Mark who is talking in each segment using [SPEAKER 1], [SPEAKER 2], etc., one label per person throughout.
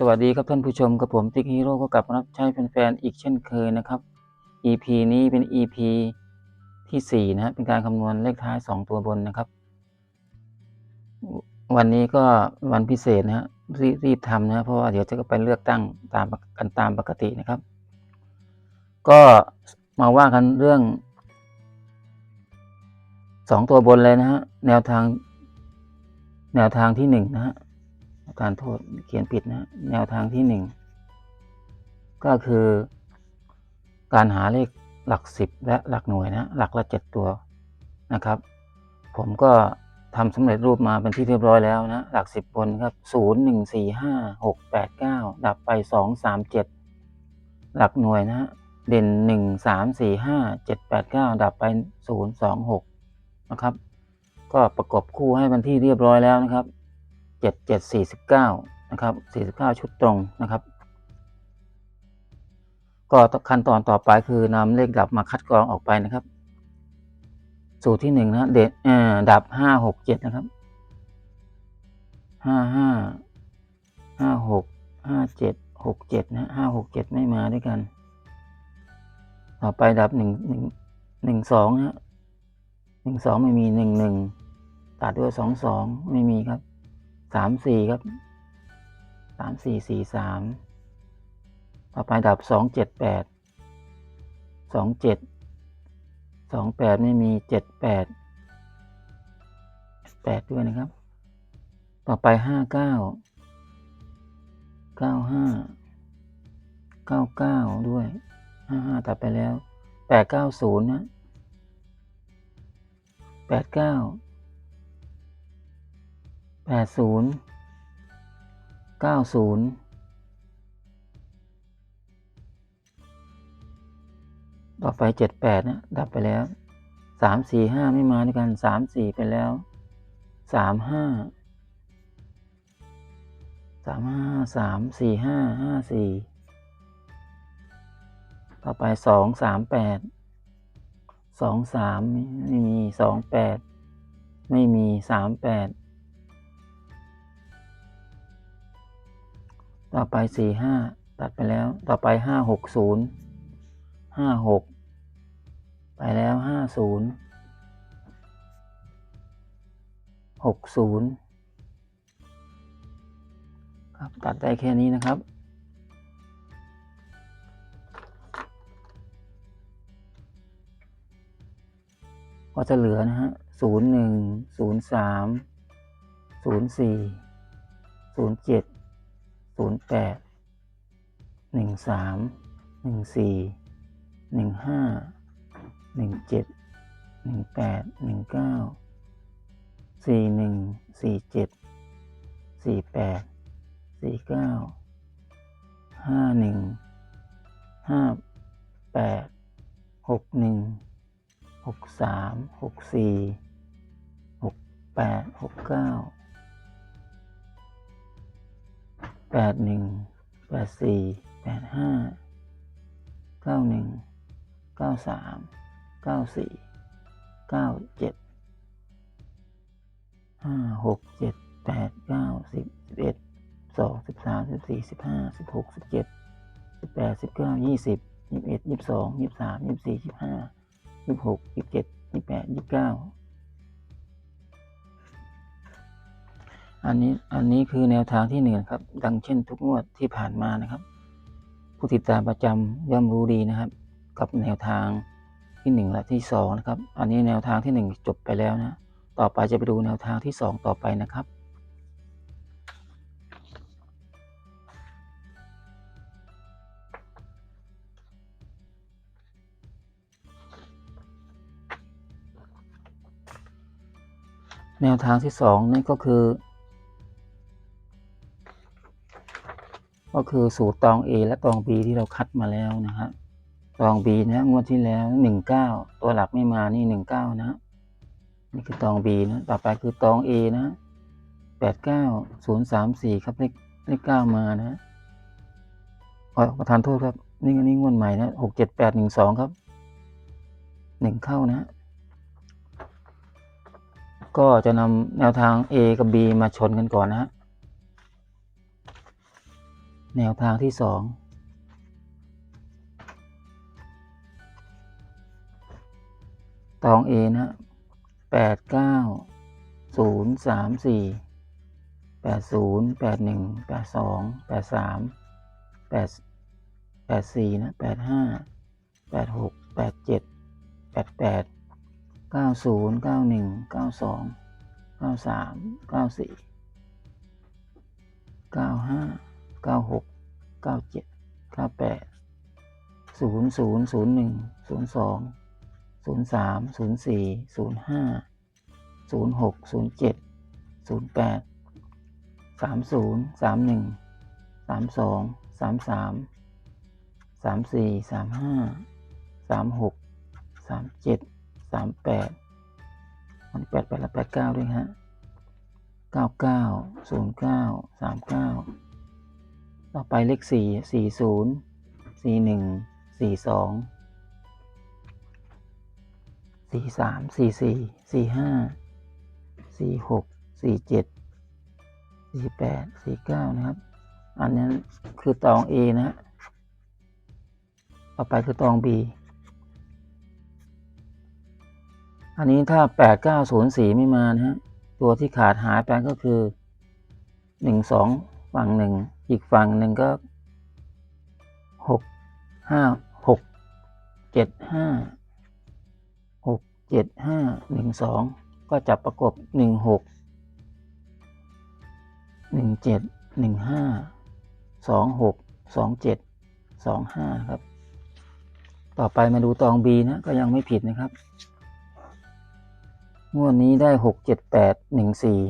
[SPEAKER 1] สวัสดีครับท่านผู้ชมกับผมติ๊กฮีโร่ก็กลับมารับใช้แฟนๆอีกเช่นเคยนะครับ EP นี้เป็น EP ที่4นะฮะเป็นการคำนวณเลขท้าย 2 ตัวบนนะครับ วันนี้ก็วันพิเศษนะฮะรีบรีบทำนะเพราะว่าเดี๋ยวจะไปเลือกตั้งตามกันตามปกตินะครับ ก็มาว่ากันเรื่อง 2 ตัวบนเลยนะฮะแนวทางแนวทางที่1นะฮะ การโทษเขียนผิดนะแนวทางที่หนึ่งก็คือ การหาเลขหลักสิบและหลักหน่วยนะหลักละเจ็ดตัวนะครับ ผมก็ทำสำเร็จรูปมาเป็นที่เรียบร้อยแล้วนะ หลักสิบบนครับศูนย์หนึ่งสี่ห้าหกแปดเก้าดับไปสองสามเจ็ดหลักหน่วยนะเด่นหนึ่งสามสี่ห้าเจ็ดแปดเก้าดับไปศูนย์สองหกนะครับ ก็ประกบคู่ให้เป็นที่เรียบร้อยแล้วนะครับ เจ็ดเจ็ดสี่สิบเก้านะครับสี่สิบเก้าชุดตรงนะครับ ก็ขั้นตอนต่อไปคือนำเลขดับมาคัดกรองออกไปนะครับ สูตรที่หนึ่งนะเด็ดอ่อดับห้าหกเจ็ดนะครับห้าห้าห้าหกห้าเจ็ดหกเจ็ดนะห้าหกเจ็ดไม่มาด้วยกัน ต่อไปดับหนึ่งหนึ่งหนึ่งสองนะหนึ่งสองไม่มีหนึ่งหนึ่งตัดด้วยสองสองไม่มีครับ สามสี่ครับสามสี่สี่สามต่อไปดับสองเจ็ดแปดสองเจ็ดสองแปดไม่มีเจ็ดแปดแปดด้วยนะครับ ต่อไปห้าเก้าเก้าห้าเก้าเก้าด้วยห้าห้าตัดไปแล้วแปดเก้าศูนย์นะแปดเก้า แปดศูนย์เก้าศูนย์ต่อไปเจ็ดแปดนะดับไปแล้วสามสี่ห้าไม่มาด้วยกันสามสี่ไปแล้วสามห้าสามห้าสามสี่ห้าห้าสี่ต่อไปสองสามแปดสองสามไม่มีสองแปดไม่มีสามแปด ต่อไปสี่ห้าตัดไปแล้ว ต่อไปห้าหกศูนย์ห้าหกไปแล้วห้าศูนย์หกศูนย์ครับ ตัดได้แค่นี้นะครับ ก็จะเหลือนะฮะศูนย์หนึ่งศูนย์สาม ศูนย์แปดหนึ่งสามหนึ่งสี่หนึ่งห้าหนึ่งเจ็ดหนึ่งแปดหนึ่งเก้าสี่หนึ่งสี่เจ็ดสี่แปดสี่เก้าห้าหนึ่งห้าแปดหกหนึ่งหกสามหกสี่หกแปดหกเก้า แปดหนึ่งแปดสี่แปดห้าเก้าหนึ่งเก้าสามเก้าสี่เก้าเจ็ดห้าหกเจ็ดแปดเก้าสิบสิบเอ็ดสองสิบสามสิบสี่สิบห้าสิบหกสิบเจ็ดสิบแปดสิบเก้ายี่สิบยี่สิบเอ็ดยี่สิบสองยี่สิบสามยี่สิบสี่ยี่สิบห้ายี่สิบหกยี่สิบเจ็ดยี่สิบแปดยี่สิบเก้า อันนี้อันนี้คือแนวทางที่หนึ่งครับ ดังเช่นทุกงวดที่ผ่านมานะครับ ผู้ติดตามประจำย่อมรู้ดีนะครับ กับแนวทางที่หนึ่งและที่สองนะครับ อันนี้แนวทางที่หนึ่งจบไปแล้วนะ ต่อไปจะไปดูแนวทางที่สองต่อไปนะครับ แนวทางที่สองนั่นก็คือ ก็คือสูตรตอง A และตอง B ที่เราคัดมาแล้วนะฮะตอง B นะงวดที่แล้วหนึ่งเก้าตัวหลักไม่มานี่หนึ่งเก้านะนี่คือตอง B นะต่อไปคือตอง A นะแปดเก้าศูนย์สามสี่ครับเลขเลขเก้ามานะขอประทานโทษครับ นี่นี่งวดใหม่นะหกเจ็ดแปดหนึ่งสองครับหนึ่งเข้านะ ก็จะนำแนวทาง A กับ B มาชนกันก่อนนะฮะ แนวทางที่สองตองเอนะแปดเก้าศูนย์สามสี่แปดศูนย์แปดหนึ่งแปดสองแปดสามแปดแปดสี่นะแปดห้าแปดหกแปดเจ็ดแปดแปดเก้าศูนย์เก้าหนึ่งเก้าสองเก้าสามเก้าสี่เก้าห้า เก้าหกเก้าเจ็ดเก้าแปดศูนย์ศูนย์ศูนย์หนึ่งศูนย์สองศูนย์สามศูนย์สี่ศูนย์ห้าศูนย์หกศูนย์เจ็ดศูนย์แปดสามศูนย์สามหนึ่งสามสองสามสามสามสี่สามห้าสามหกสามเจ็ดสามแปดมันแปดแปดและแปดเก้าด้วยฮะเก้าเก้าศูนย์เก้าสามเก้า ต่อไปเลขสี่สี่ศูนย์สี่หนึ่งสี่สองสี่สามสี่สี่สี่ห้าสี่หกสี่เจ็ดสี่แปดสี่เก้านะครับ อันนั้นคือตอง A นะฮะต่อไปคือตอง B อันนี้ถ้าแปดเก้าศูนย์สี่ไม่มานะฮะตัวที่ขาดหายไปก็คือหนึ่งสอง ฝั่งหนึ่ง อีกฝั่งหนึ่งก็หกห้าหกเจ็ดห้าหกเจ็ดห้าหนึ่งสองก็จะประกบหนึ่งหกหนึ่งเจ็ดหนึ่งห้าสองหกสองเจ็ดสองห้าครับ ต่อไปมาดูตองบีนะ ก็ยังไม่ผิดนะครับ งวดนี้ได้หกเจ็ดแปดหนึ่งสี่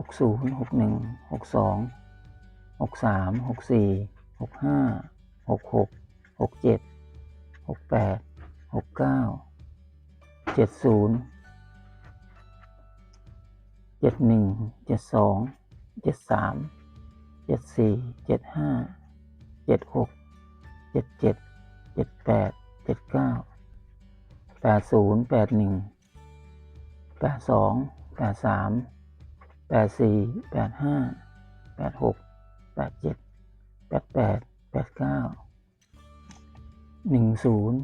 [SPEAKER 1] หกศูนย์หกหนึ่งหกสองหกสามหกสี่หกห้าหกหกหกเจ็ดหกแปดหกเก้าเจ็ดศูนย์เจ็ดหนึ่งเจ็ดสองเจ็ดสามเจ็ดสี่เจ็ดห้าเจ็ดหกเจ็ดเจ็ดเจ็ดแปดเจ็ดเก้าแปดศูนย์แปดหนึ่งแปดสองแปดสาม แปดสี่แปดห้าแปดหกแปดเจ็ดแปดแปดแปดเก้าหนึ่งศูนย์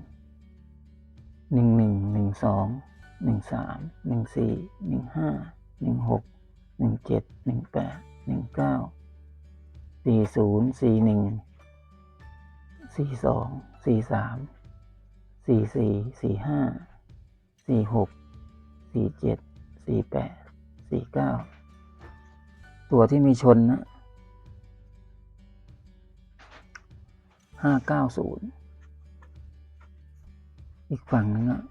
[SPEAKER 1] หนึ่งหนึ่งหนึ่งสองหนึ่งสามหนึ่งสี่หนึ่งห้าหนึ่งหกหนึ่งเจ็ดหนึ่งแปดหนึ่งเก้าสี่ศูนย์สี่หนึ่งสี่สองสี่สามสี่สี่สี่ห้าสี่หกสี่เจ็ดสี่แปดสี่เก้า ตัวที่มีชนนะห้าเก้าศูนย์อีกฝั่งนึงอะ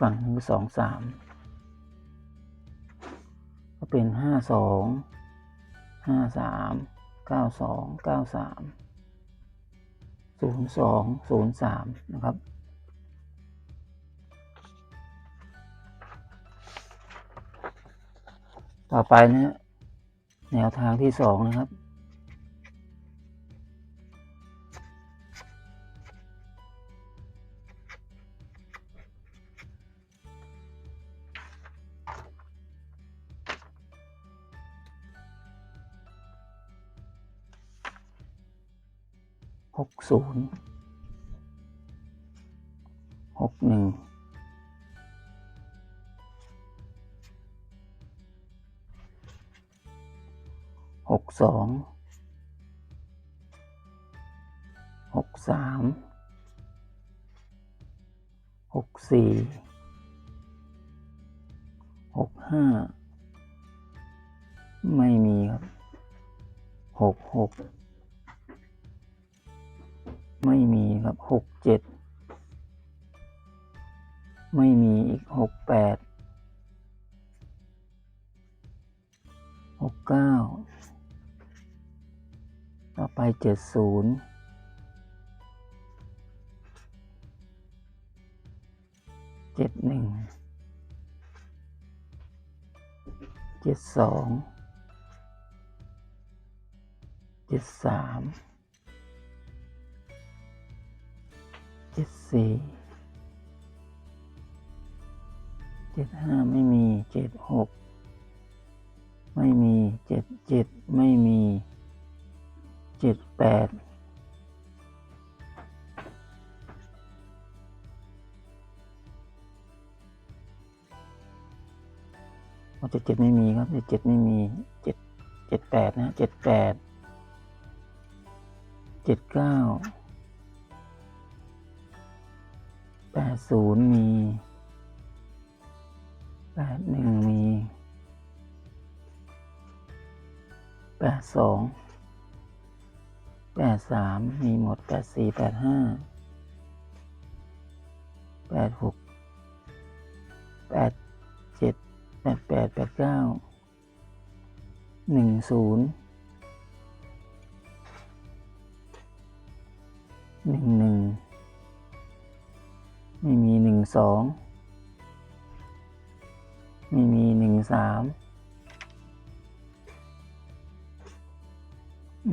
[SPEAKER 1] ฝั่งหนึ่งสองสามก็เป็นห้าสองห้าสามเก้าสองเก้าสามศูนย์สองศูนย์สามนะครับ ต่อไปนะฮะแนวทางที่สองนะครับ หกศูนย์หกหนึ่ง หกสองหกสามหกสี่หกห้าไม่มีครับหกหกไม่มีครับหกเจ็ดไม่มีอีกหกแปดหกเก้า ต่อไปเจ็ดศูนย์เจ็ดหนึ่งเจ็ดสองเจ็ดสามเจ็ดสี่เจ็ดห้าไม่มีเจ็ดหกไม่มีเจ็ดเจ็ดไม่มี จ็ดแปดเจ็ดเจ็ดไม่มีครับเจ็ดเจ็ดไม่มีเจ็ดเจ็ดแปดนะเจ็ดแปดเจ็ดเก้าแปดศูนย์มีแปดหนึ่งมีแปดสอง แปดสามมีหมดแปดสี่แปดห้าแปดหกแปดเจ็ดแปดแปดแปดเก้าหนึ่งศูนย์หนึ่งหนึ่งไม่มีหนึ่งสองไม่มีหนึ่งสาม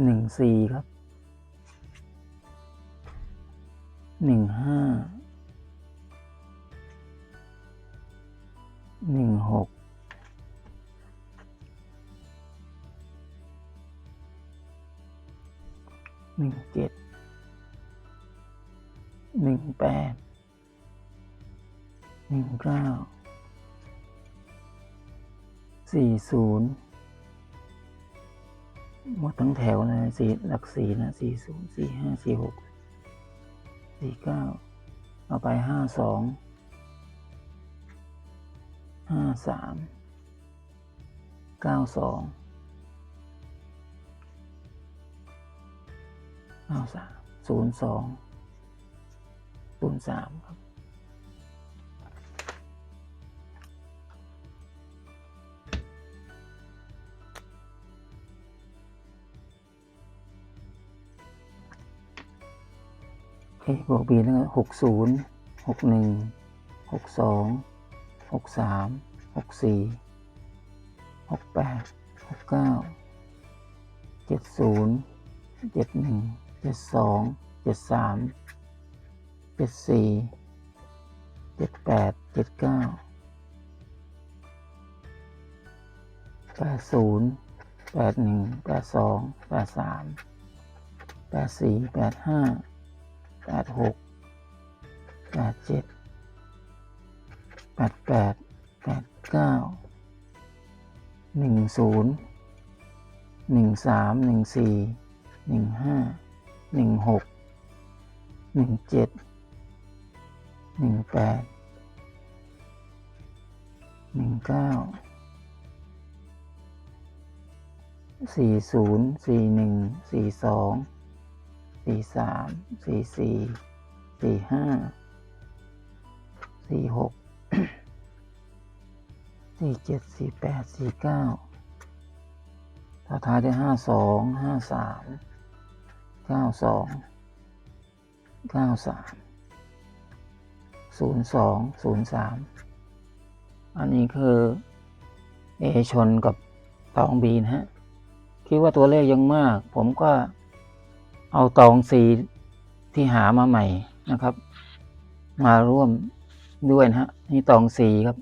[SPEAKER 1] หนึ่งสี่ครับ หนึ่งห้าหนึ่งหกหนึ่งเจ็ดหนึ่งแปดหนึ่งเก้าสี่ศูนย์หมดทั้งแถวเลยสี่หลักสี่นะสี่ศูนย์สี่ห้าสี่หก สี่เก้าเอาไปห้าสองห้าสามเก้าสองเก้าสามศูนย์สองศูนย์สามครับ เอบวกบีแล้วก็หกศูนย์หกหนึ่งหกสองหกสามหกสี่หกแปดหกเก้าเจ็ดศูนย์เจ็ดหนึ่งเจ็ดสองเจ็ดสามเจ็ดสี่เจ็ดแปดเจ็ดเก้าแปดศูนย์แปดหนึ่งแปดสองแปดสามแปดสี่แปดห้า แปดหกแปดเจ็ดแปดแปดแปดเก้าหนึ่งศูนย์หนึ่งสามหนึ่งสี่หนึ่งห้าหนึ่งหกหนึ่งเจ็ดหนึ่งแปดหนึ่งเก้าสี่ศูนย์สี่หนึ่งสี่สอง สี่สามสี่สี่สี่ห้าสี่หกสี่เจ็ดสี่แปดสี่เก้าถ้าท้ายได้ห้าสองห้าสามเก้าสองเก้าสามศูนย์สองศูนย์สามอันนี้คือเอชนกับตองบีนะฮะ คิดว่าตัวเลขยังมาก ผมก็ เอาตองสีที่หามาใหม่นะครับ มาร่วมด้วยนะฮะนี่ตองสีครับ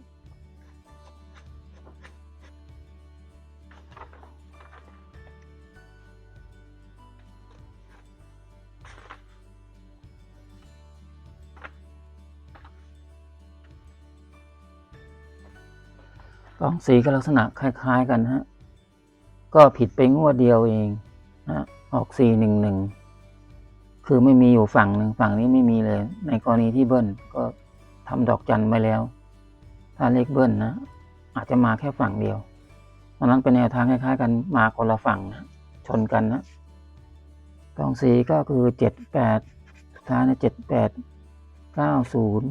[SPEAKER 1] ตองสีก็ลักษณะคล้าย ๆ กันฮะก็ผิดไปงวดเดียวเองนะออกสี่หนึ่งหนึ่ง คือไม่มีอยู่ฝั่งหนึ่งฝั่งนี้ไม่มีเลย ในกรณีที่เบิ้ลก็ทำดอกจันไปแล้ว ถ้าเลขเบิ้ลนะ อาจจะมาแค่ฝั่งเดียวตอนนั้นเป็นแนวทางคล้ายๆกันมาคนละฝั่งนะชนกันนะตองสีก็คือเจ็ดแปดสุดท้ายนะเจ็ดแปดเก้าศูนย์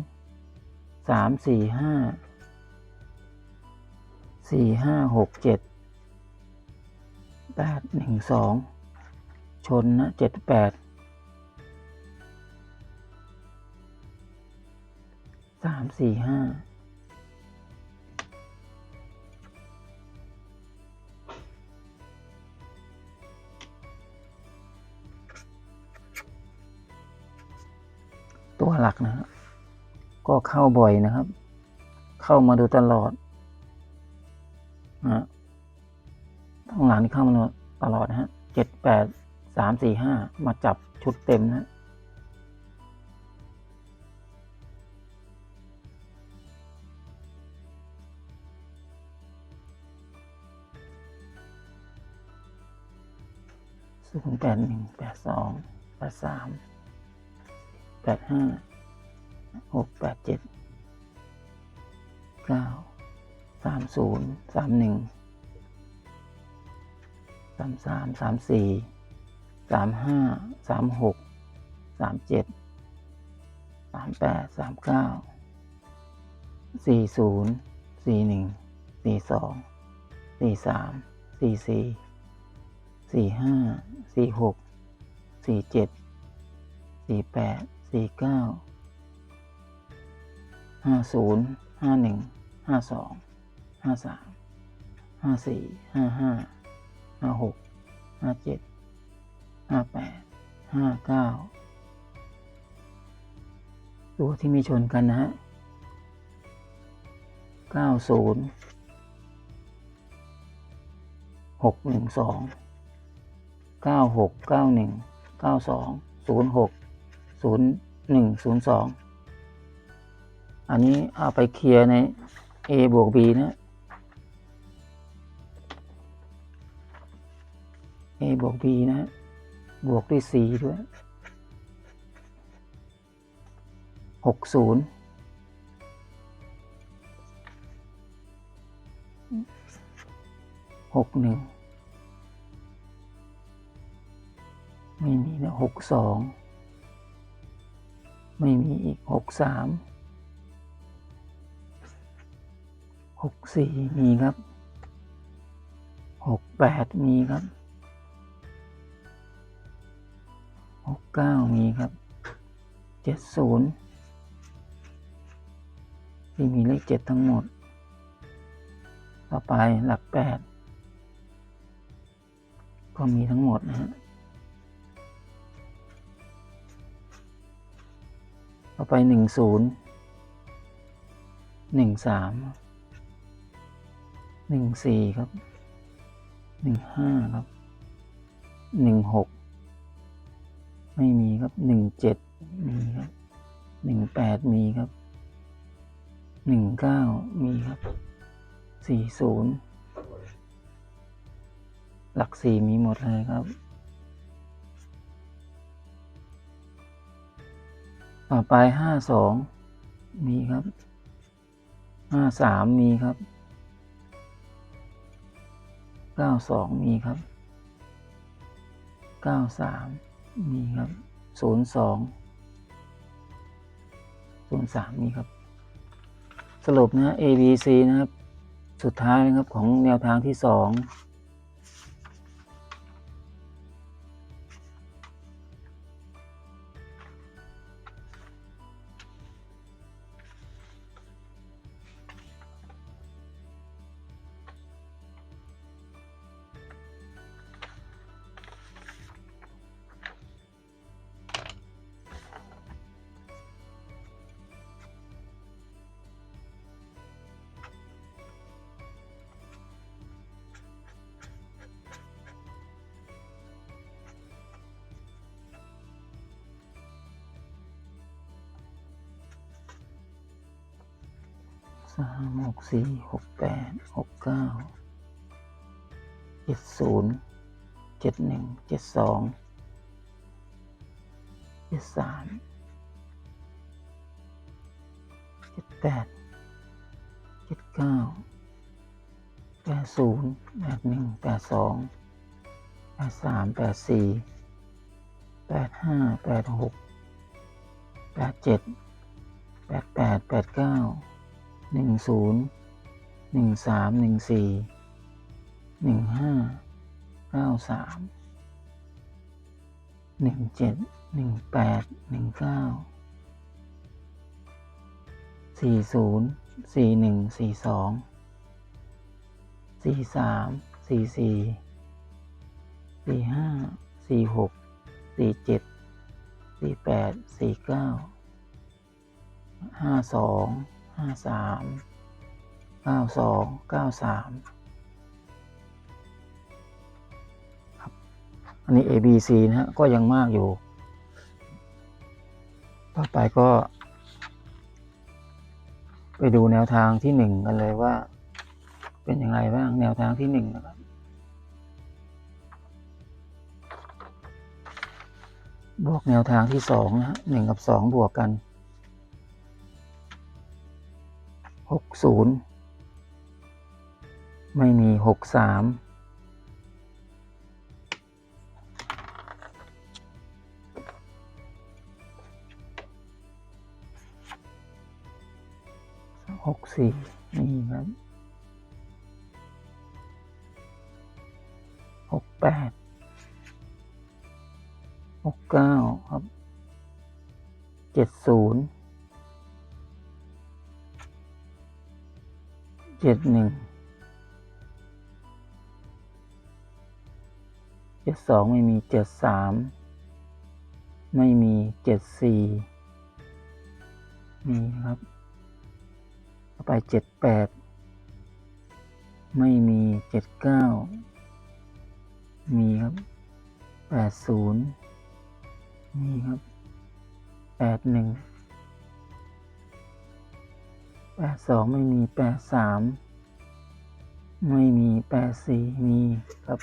[SPEAKER 1] สามสี่ห้าสี่ห้าหกเจ็ดแปดหนึ่งสองชนนะเจ็ดแปดามสี่ห้าตัวหลักนะฮะก็เข้าบ่อยนะครับ เข้ามาดูตลอดนะทั้งหลังนี่เข้ามาตลอดนะฮะเจ็ดแปดสามสี่ห้ามาจับชุดเต็มนะ ศูนย์แปดหนึ่งแปดสองแปดสามแปดห้าหกแปดเจ็ดเก้าสามศูนย์สามหนึ่งสามสามสามสี่สามห้าสามหกสามเจ็ดสามแปดสามเก้าสี่ศูนย์สี่หนึ่งสี่สองสี่สามสี่สี่ สี่ห้าสี่หกสี่เจ็ดสี่แปดสี่เก้าห้าศูนย์ห้าหนึ่งห้าสองห้าสามห้าสี่ห้าห้าห้าหกห้าเจ็ดห้าแปดห้าเก้าตัวที่มีชนกันนะฮะเก้าศูนย์หกหนึ่งสอง เก้าหกเก้าหนึ่งเก้าสองศูนย์หกศูนย์หนึ่งศูนย์สองอันนี้เอาไปเคลียร์ใน A บวก B นะ A บวก B นะ บวกด้วย C ด้วยหกศูนย์หกหนึ่ง ไม่มีนะหกสองไม่มีอีกหกสามหกสี่มีครับหกแปดมีครับหกเก้ามีครับเจ็ดศูนย์ที่มีเลขเจ็ดทั้งหมด ต่อไปหลักแปดก็มีทั้งหมดนะฮะ ต่อไปหนึ่งศูนย์หนึ่งสามหนึ่งสี่ครับหนึ่งห้าครับหนึ่งหกไม่มีครับหนึ่งเจ็ดมีครับหนึ่งแปดมีครับหนึ่งเก้ามีครับสี่ศูนย์หลักสี่มีหมดเลยครับ ต่อไปห้าสองมีครับห้าสามมีครับเก้าสองมีครับเก้าสามมีครับศูนย์สองศูนย์สามมีครับ สรุปนะ A B C นะครับ สุดท้ายนะครับของแนวทางที่สอง สามหกสี่หกแปดหกเก้าเจ็ดศูนย์เจ็ดหนึ่งเจ็ดสองเจ็ดสามเจ็ดแปดเจ็ดเก้าแปดศูนย์แปดหนึ่งแปดสองแปดสามแปดสี่แปดห้าแปดหกแปดเจ็ดแปดแปดแปดเก้า หนึ่งศูนย์หนึ่งสามหนึ่งสี่หนึ่งห้าเก้าสามหนึ่งเจ็ดหนึ่งแปดหนึ่งเก้าสี่ศูนย์สี่หนึ่งสี่สองสี่สามสี่สี่สี่ห้าสี่หกสี่เจ็ดสี่แปดสี่เก้าห้าสอง ห้าสามเก้าสองเก้าสามครับ อันนี้ A B C นะฮะ ก็ยังมากอยู่ ต่อไปก็ ไปดูแนวทางที่หนึ่งกันเลยว่า เป็นอย่างไรบ้างแนวทางที่หนึ่งนะครับบวกแนวทางที่สองนะฮะหนึ่งกับสองบวกกัน หกศูนย์ไม่มีหกสามหกสี่นี่ครับหกแปดหกเก้าครับเจ็ดศูนย์ เจ็ดหนึ่งเจ็ดสองไม่มีเจ็ดสามไม่มีเจ็ดสี่มีครับต่อไปเจ็ดแปดไม่มีเจ็ดเก้ามีครับแปดศูนย์มีครับแปดหนึ่ง แปดสองไม่มีแปดสามไม่มีแปดสี่มีครับ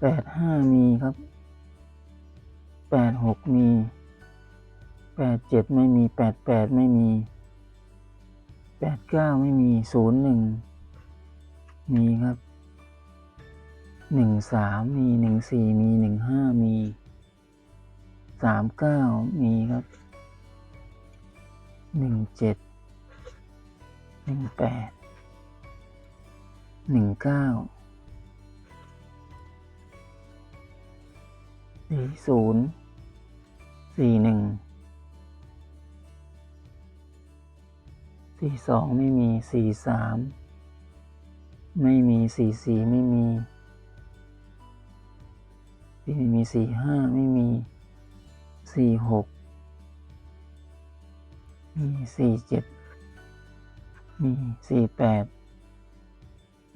[SPEAKER 1] แปดห้ามีครับแปดหกมีแปดเจ็ดไม่มีแปดแปดไม่มีแปดเก้าไม่มีศูนย์หนึ่งมีครับหนึ่งสามมีหนึ่งสี่มีหนึ่งห้ามีสามเก้ามีครับ หนึ่งเจ็ดหนึ่งแปดหนึ่งเก้าสี่ศูนย์สี่หนึ่งสี่สองไม่มีสี่สามไม่มีสี่สี่ไม่มีสี่ไม่มีสี่ห้าไม่มีสี่หก มีสี่เจ็ดมีสี่แปด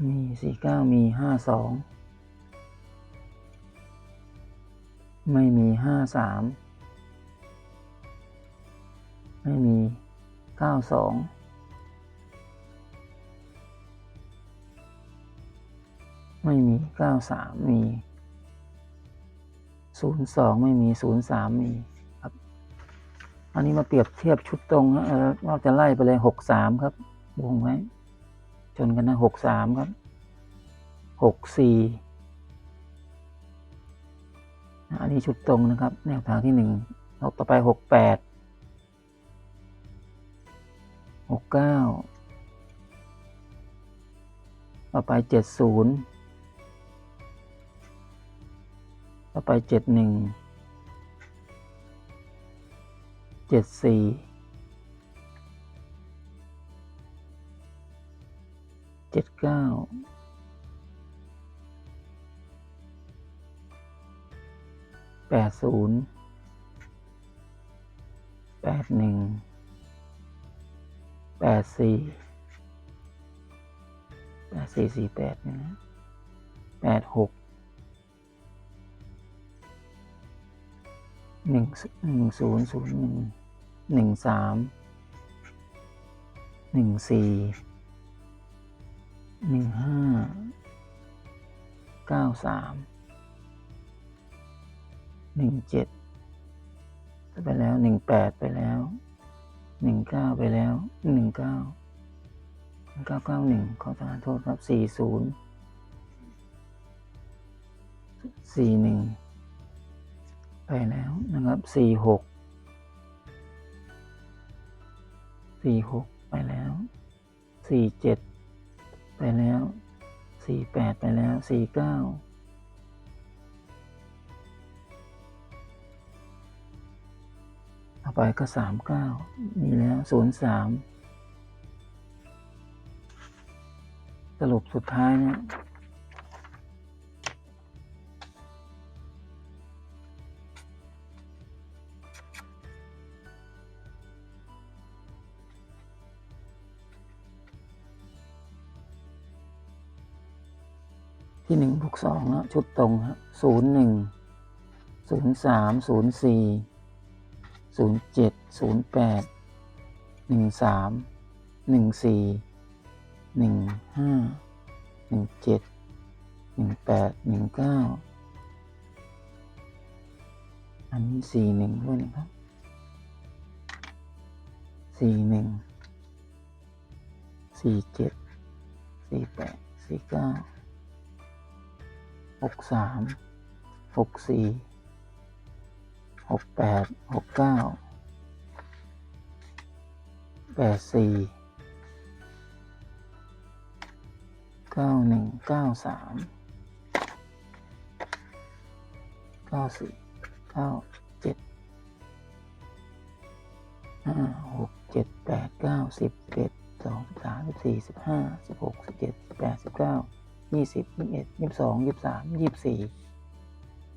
[SPEAKER 1] มีสี่เก้ามีห้าสองไม่มีห้าสามไม่มีเก้าสองไม่มีเก้าสามมีศูนย์สองไม่มีศูนย์สามมี อันนี้มาเปรียบเทียบชุดตรงนะเออเราจะไล่ไปเลยหกสามครับวงไว้จนกันนะหกสามครับหกสี่อันนี้ชุดตรงนะครับ แนวทางที่หนึ่งเราต่อไปหกแปดหกเก้าต่อไปเจ็ดศูนย์ต่อไปเจ็ดหนึ่ง เจ็ดสี่เจ็ดเก้าแปดศูนย์แปดหนึ่งแปดสี่แปดสี่สี่แปดนะแปดหก หนึ่งหนึ่งศูนย์ศูนย์หนึ่งหนึ่งสามหนึ่งสี่หนึ่งห้าเก้าสามหนึ่งเจ็ดไปแล้วหนึ่งแปดไปแล้วหนึ่งเก้าไปแล้วหนึ่งเก้าเก้าเก้าหนึ่งขอทานโทษครับสี่ศูนย์สี่หนึ่ง ไปแล้วนะครับสี่หกสี่หกไปแล้วสี่เจ็ดไปแล้วสี่แปดไปแล้วสี่เก้าต่อไปก็สามเก้ามีแล้วศูนย์สามสรุปสุดท้ายเนี่ย ที่หนึ่งบวกสองนะชุดตรงฮะศูนย์หนึ่งศูนย์สามศูนย์สี่ศูนย์เจ็ดศูนย์แปดหนึ่งสามหนึ่งสี่หนึ่งห้าหนึ่งเจ็ดหนึ่งแปดหนึ่งเก้าอันนี้สี่หนึ่งด้วยนะครับสี่หนึ่งสี่เจ็ดสี่แปดสี่เก้า หกสามหกสี่หกแปดหกเก้าแปดสี่เก้าหนึ่งเก้าสามเก้าสี่เก้าเจ็ดห้าหกเจ็ดแปดเก้าสิบเอ็ดสองสิบสามสิบสี่สิบห้าสิบหกสิบเจ็ดสิบแปดสิบเก้า ยี่สิบยี่สิบเอ็ดยี่สิบสองยี่สิบสามยี่สิบสี่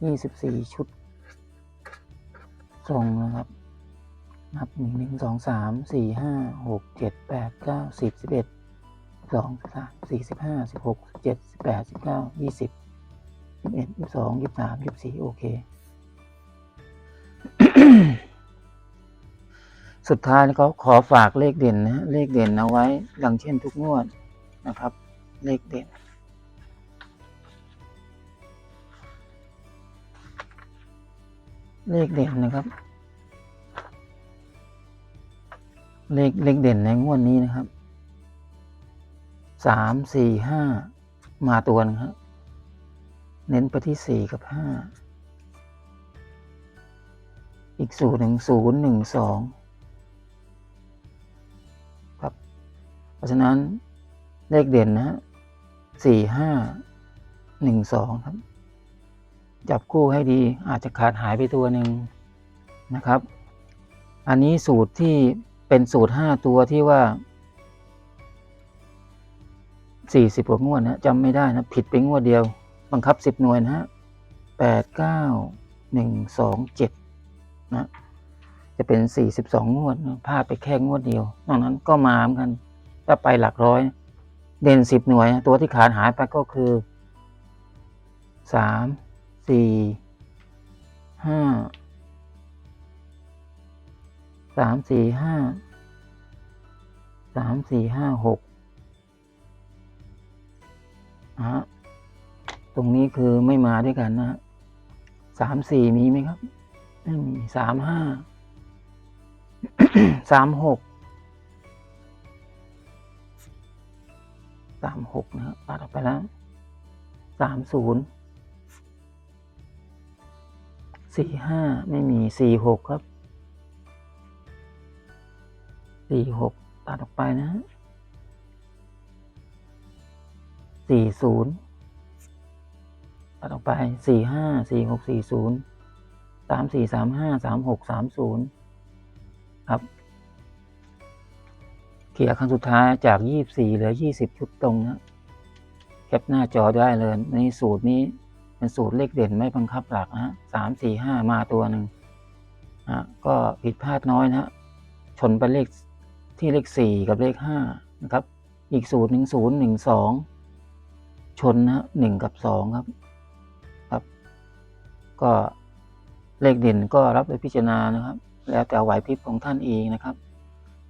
[SPEAKER 1] ยี่สิบสี่ชุดทรงนะครับ นับหนึ่งหนึ่งสองสามสี่ห้าหกเจ็ดแปดเก้าสิบสิบเอ็ดสองสามสี่สิบห้าสิบหกสิบเจ็ดสิบแปดสิบเก้ายี่สิบยี่สิบเอ็ดยี่สิบสองยี่สิบสามยี่สิบสี่โอเค สุดท้ายเขาขอฝากเลขเด่นนะฮะเลขเด่นเอาไว้ ดังเช่นทุกงวดนะครับ เลขเด่น เลขเด่นนะครับ เลขเลขเด่นในงวดนี้นะครับสามสี่ห้ามาตัวนึงครับเน้นไปที่สี่กับห้าอีกสูตรหนึ่งศูนย์หนึ่งสองครับ เพราะฉะนั้นเลขเด่นนะฮะสี่ห้าหนึ่งสองครับ จับคู่ให้ดีอาจจะขาดหายไปตัวหนึ่งนะครับ อันนี้สูตรที่เป็นสูตรห้าตัวที่ว่าสี่สิบกว่างวดนะจำไม่ได้นะ ผิดไปงวดเดียว บังคับสิบหน่วยนะฮะแปดเก้าหนึ่งสองเจ็ดนะ จะเป็นสี่สิบสองวดนะพลาดไปแค่งวดเดียวนอกนั้นก็มาเหมือนกัน ถ้าไปหลักร้อย เด่นสิบหน่วย ตัวที่ขาดหายไปก็คือสาม สี่ห้าสามสี่ห้าสามสี่ห้าหกฮะตรงนี้คือไม่มาด้วยกันนะฮะสามสี่มีไหมครับไม่มีสามห้าสามหกสามหกนะครับตัดออกไปแล้วสามศูนย์ สี่ห้าไม่มีสี่หกครับสี่หกตัดออกไปนะสี่ศูนย์ตัดออกไปสี่ห้าสี่หกสี่ศูนย์สามสี่สามห้าสามหกสามศูนย์ครับเขี่ยครั้งสุดท้ายจากยี่สี่เหลือยี่สิบชุดตรงนะแคปหน้าจอได้เลยในสูตรนี้ เป็นสูตรเลขเด่นไม่บังคับหลักนะฮะสามสี่ห้ามาตัวหนึ่งฮะก็ผิดพลาดน้อยนะฮะชนไปเลขที่เลขสี่กับเลขห้านะครับ อีกสูตรหนึ่งศูนย์หนึ่งสองชนนะฮะหนึ่งกับสองครับครับ ก็เลขเด่นก็รับไปพิจารณานะครับ แล้วแต่ไหวพริบของท่านเองนะครับ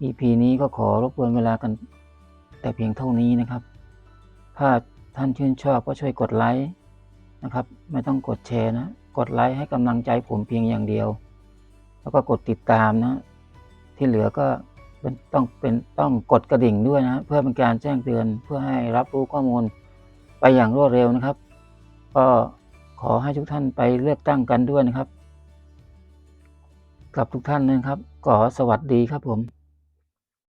[SPEAKER 1] EP นี้ก็ขอรบกวนเวลากันแต่เพียงเท่านี้นะครับ ถ้าท่านชื่นชอบก็ช่วยกดไลค์ นะครับ ไม่ต้องกดแชร์นะ กดไลค์ให้กำลังใจผมเพียงอย่างเดียว แล้วก็กดติดตามนะ ที่เหลือก็ต้องเป็นต้องกดกระดิ่งด้วยนะ เพื่อเป็นการแจ้งเตือนเพื่อให้รับรู้ข้อมูลไปอย่างรวดเร็วนะครับ ก็ขอให้ทุกท่านไปเลือกตั้งกันด้วยนะครับ กับทุกท่านนะครับขอสวัสดีครับผม